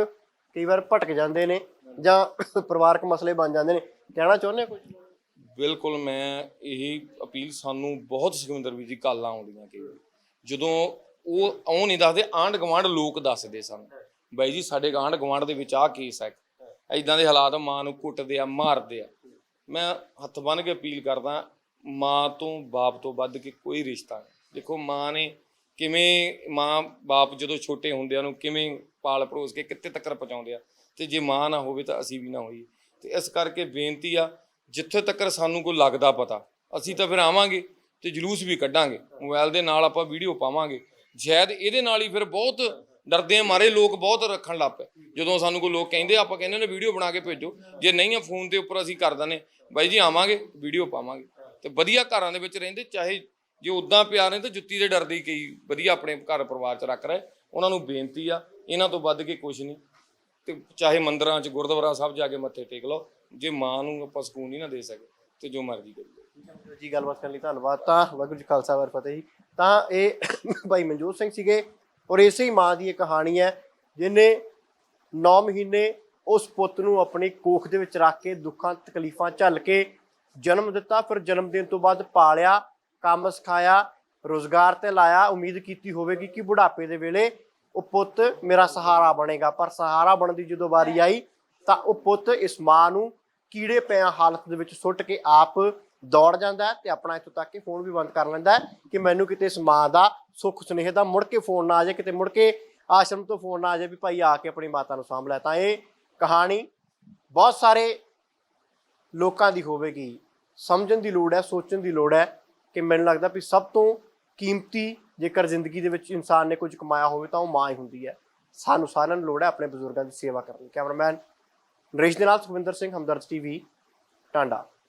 ਕਈ ਵਾਰ ਭਟਕ ਜਾਂਦੇ ਨੇ ਜਾਂ ਪਰਿਵਾਰਕ ਮਸਲੇ ਬਣ ਜਾਂਦੇ ਨੇ। ਕਹਿਣਾ ਚਾਹੁੰਦੇ ਕੁਝ ਬਿਲਕੁਲ, ਮੈਂ ਇਹੀ ਅਪੀਲ ਸਾਨੂੰ ਬਹੁਤ ਸੁਖਵਿੰਦਰ ਵੀਰ ਜੀ ਕਾਲਾਂ ਆਉਂਦੀਆਂ ਕਈ ਜਦੋਂ ਉਹ ਉਹ ਨਹੀਂ ਦੱਸਦੇ, ਆਂਢ ਗੁਆਂਢ ਲੋਕ ਦੱਸਦੇ ਸਨ, ਬਾਈ ਜੀ ਸਾਡੇ ਆਂਢ ਗੁਆਂਢ ਦੇ ਵਿੱਚ ਆਹ ਕੇਸ ਹੈ ਐਦਾਂ ਦੇ ਹਾਲਾਤ ਮਾਂ ਨੂੰ ਕੁੱਟਦੇ ਆ, ਮਾਰਦੇ ਆ। ਮੈਂ ਹੱਥ ਬੰਨ੍ਹ ਕੇ ਅਪੀਲ ਕਰਦਾ, ਮਾਂ ਤੋਂ ਬਾਪ ਤੋਂ ਵੱਧ ਕੇ ਕੋਈ ਰਿਸ਼ਤਾ ਨਹੀਂ। ਦੇਖੋ, ਮਾਂ ਨੇ ਕਿਵੇਂ ਮਾਂ ਬਾਪ ਜਦੋਂ ਛੋਟੇ ਹੁੰਦਿਆਂ ਨੂੰ ਕਿਵੇਂ ਪਾਲ ਪਰੋਸ ਕੇ ਕਿੱਥੇ ਤੱਕ ਪਹੁੰਚਾਉਂਦੇ ਆ, ਤੇ ਜੇ ਮਾਂ ਨਾ ਹੋਵੇ ਤਾਂ ਅਸੀਂ ਵੀ ਨਾ ਹੋਈਏ। ਤੇ ਇਸ ਕਰਕੇ ਬੇਨਤੀ ਆ, ਜਿੱਥੇ ਤੱਕ ਸਾਨੂੰ ਕੋਈ ਲੱਗਦਾ ਪਤਾ, ਅਸੀਂ ਤਾਂ ਫਿਰ ਆਵਾਂਗੇ ਤੇ ਜਲੂਸ ਵੀ ਕੱਢਾਂਗੇ। ਮੋਬਾਈਲ ਦੇ ਨਾਲ ਆਪਾਂ ਵੀਡੀਓ ਪਾਵਾਂਗੇ। ਸ਼ਾਇਦ ਇਹਦੇ ਨਾਲ ਹੀ ਫਿਰ ਬਹੁਤ ਡਰਦੇ ਆ ਮਾਰੇ ਲੋਕ ਬਹੁਤ ਰੱਖਣ ਲੱਗ ਪਏ। ਜਦੋਂ ਸਾਨੂੰ ਕੋਈ ਲੋਕ ਕਹਿੰਦੇ ਆਪਾਂ ਕਹਿੰਦੇ ਨੇ ਵੀਡੀਓ ਬਣਾ ਕੇ ਭੇਜੋ। ਜੇ ਨਹੀਂ ਆ, ਫੋਨ ਦੇ ਉੱਪਰ ਅਸੀਂ ਕਰ ਦਿੰਦੇ। ਬਾਈ ਜੀ ਆਵਾਂਗੇ, ਵੀਡੀਓ ਪਾਵਾਂਗੇ। ਤੇ ਵਧੀਆ ਘਰਾਂ ਦੇ ਵਿੱਚ ਰਹਿੰਦੇ, ਚਾਹੇ ਜੇ ਉਦਾਂ ਪਿਆਰ ਨੇ ਤਾਂ ਜੁੱਤੀ ਦੇ ਡਰਦੇ ਹੀ ਕਈ ਵਧੀਆ ਆਪਣੇ ਘਰ ਪਰਿਵਾਰ 'ਚ ਰੱਖ ਰਹੇ। ਉਹਨਾਂ ਨੂੰ ਬੇਨਤੀ ਆ, ਇਹਨਾਂ ਤੋਂ ਵੱਧ ਕੇ ਕੁਝ ਨਹੀਂ। ਤੇ ਚਾਹੇ ਮੰਦਰਾਂ 'ਚ, ਗੁਰਦੁਆਰਾ ਸਾਹਿਬ ਜਾ ਕੇ ਮੱਥੇ ਟੇਕ ਲਓ, ਜੇ ਮਾਂ ਨੂੰ ਆਪਾਂ ਸਕੂਨ ਨਹੀਂ ਨਾ ਦੇ ਸਕੇ, ਤੇ ਜੋ ਮਰਜ਼ੀ ਕਰੀਏ। ਜੀ ਗੱਲਬਾਤ ਕਰਨ ਲਈ ਧੰਨਵਾਦ। ਤਾਂ ਵਾਹਿਗੁਰੂ ਜੀ ਖਾਲਸਾ, ਵਾਹਿਗੁਰੂ ਫਤਿਹ ਜੀ। ਤਾਂ ਇਹ ਭਾਈ ਮਨਜੋਤ ਸਿੰਘ ਸੀਗੇ, ਔਰ ਇਸੇ ਹੀ ਮਾਂ ਦੀ ਇਹ ਕਹਾਣੀ ਹੈ ਜਿਨੇ 9 ਮਹੀਨੇ ਉਸ ਪੁੱਤ ਨੂੰ ਆਪਣੀ ਕੋਖ ਦੇ ਵਿੱਚ ਰੱਖ ਕੇ ਦੁੱਖਾਂ, ਤਕਲੀਫਾਂ ਝੱਲ ਕੇ ਜਨਮ ਦਿੱਤਾ, ਫਿਰ ਜਨਮ ਦੇਣ ਤੋਂ ਬਾਅਦ ਪਾਲਿਆ। ਕੰਮ ਸਿਖਾਇਆ ਰੋਜ਼ਗਾਰ ਤੇ ਲਾਇਆ ਉਮੀਦ ਕੀਤੀ ਹੋਵੇਗੀ ਕਿ ਬੁਢਾਪੇ ਦੇ ਵੇਲੇ ਉਹ ਪੁੱਤ ਮੇਰਾ ਸਹਾਰਾ ਬਣੇਗਾ। ਪਰ ਸਹਾਰਾ ਬਣਨ ਦੀ ਜਦੋਂ ਵਾਰੀ ਆਈ ਤਾਂ ਉਹ ਪੁੱਤ ਇਸ ਮਾਂ ਨੂੰ ਕੀੜੇ ਪਿਆ ਹਾਲਤ ਦੇ ਵਿੱਚ ਸੁੱਟ ਕੇ ਆਪ ਦੌੜ ਜਾਂਦਾ ਤੇ ਆਪਣਾ ਇੱਥੋਂ ਤੱਕ ਕਿ ਫੋਨ ਵੀ ਬੰਦ ਕਰ ਲੈਂਦਾ ਕਿ ਮੈਨੂੰ ਕਿਤੇ ਇਸ ਮਾਂ ਦਾ ਸੁੱਖ ਸੁਨੇਹ ਦਾ ਮੁੜ ਕੇ ਫੋਨ ਨਾ ਆ ਜਾਏ ਕਿਤੇ ਮੁੜ ਕੇ ਆਸ਼ਰਮ ਤੋਂ ਫੋਨ ਨਾ ਆ ਜਾਏ ਵੀ ਭਾਈ ਆ ਕੇ ਆਪਣੀ ਮਾਤਾ ਨੂੰ ਸਾਂਭ ਲੈ। ਤਾਂ ਇਹ ਕਹਾਣੀ ਬਹੁਤ ਸਾਰੇ ਲੋਕਾਂ ਦੀ ਹੋਵੇਗੀ। ਸਮਝਣ ਦੀ ਲੋੜ ਹੈ ਸੋਚਣ ਦੀ ਲੋੜ ਹੈ। ਕਿ ਮੈਨੂੰ ਲੱਗਦਾ ਵੀ ਸਭ ਤੋਂ ਕੀਮਤੀ ਜੇਕਰ ਜ਼ਿੰਦਗੀ ਦੇ ਵਿੱਚ ਇਨਸਾਨ ਨੇ ਕੁਝ ਕਮਾਇਆ ਹੋਵੇ ਤਾਂ ਉਹ ਮਾਂ ਹੀ ਹੁੰਦੀ ਹੈ। ਸਾਨੂੰ ਸਾਰਿਆਂ ਨੂੰ ਲੋੜ ਹੈ ਆਪਣੇ ਬਜ਼ੁਰਗਾਂ ਦੀ ਸੇਵਾ ਕਰਨ ਦੀ ਕੈਮਰਾਮੈਨ ਨਰੇਸ਼ ਦੇ ਨਾਲ ਸੁਖਵਿੰਦਰ ਸਿੰਘ, ਹਮਦਰਦ ਟੀਵੀ, ਟਾਂਡਾ।